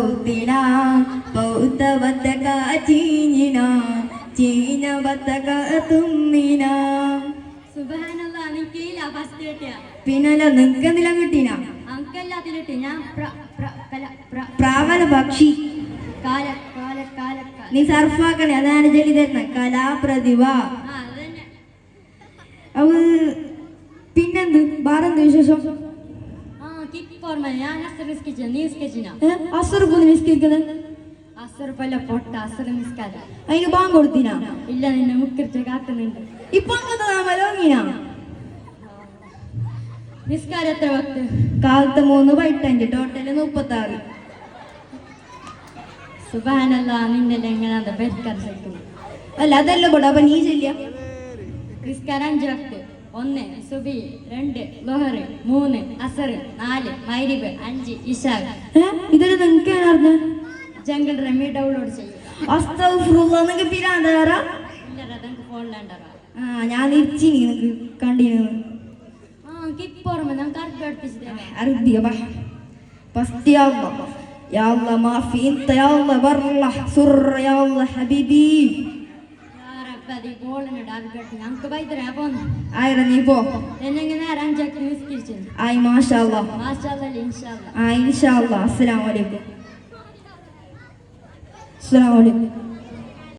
പൗത്തിന പൗത്തവത്തക ചീഞ്ഞിന ചീഞ്ഞവത്തക തുമ്മിന. First കിട്ടിയ പിന്നല്ല നിനക്ക് എന്തെല്ലാം കിട്ടീന അങ്കല്ല അതിലിട്ട് ഞാൻ പ്രാവല പക്ഷി. കാല കാല നീ സർഫാക്കണേ അതാണ് ജലി തരുന്ന കലാപ്രതിഭ. അവ പിന്നെന്ത് വേറെന്ത് വിശേഷം? കിക്ക് ഓർമ്മ ഞാൻ അസർ നിസ്കരിച്ച നീ നിസ്കരിച്ചിന? അസറുപ്പ് നിസ്കരിക്കുന്നത് അസർ പല്ല പൊട്ട അസർ നിസ്കാര. അതിന് ബാങ്ക് കൊടുത്തിനാ? ഇല്ല നിന്നെ മുക്കിരിച്ച് കാക്കുന്നുണ്ട് ഇപ്പൊ മലോങ്ങിനാ നിസ്കാരം എത്ര വക്ത്? കാലത്ത് മൂന്ന് വൈറ്റഞ്ച് ടോട്ടൽ മുപ്പത്തി ആറ് സുബാനല്ല നിന്നെ എങ്ങനെയാ സഹിക്കുന്നു അല്ല അതല്ല കൂടെ അപ്പൊ നീ ചെല്ലിയ. നിസ്കാരം അഞ്ച് വക്ത്. ഒന്ന് സുബി രണ്ട് ലൊഹർ മൂന്ന് അസർ നാല് മൈരിബ് അഞ്ച് ഇഷാഖ് ഇതൊരു നിങ്ങൾക്ക് അറിഞ്ഞ? ജംഗിൾ റമ്മി ഡൗൺലോഡ് ചെയ്യും. നിങ്ങൾക്ക് ആ ഞാൻ തിരിച്ചിനി കണ്ടിരുന്നു ആ യാ ബർറഹ് സുർ യാ ഹബീബി. ആയിര നീ പോ. ആയി മാഷാ അല്ലാ മാഷാല്ല ഇൻഷാല്ല ആ ഇൻഷാ അസ്സലാമു അലൈക്കും. അസ്സലാമു അലൈക്കും.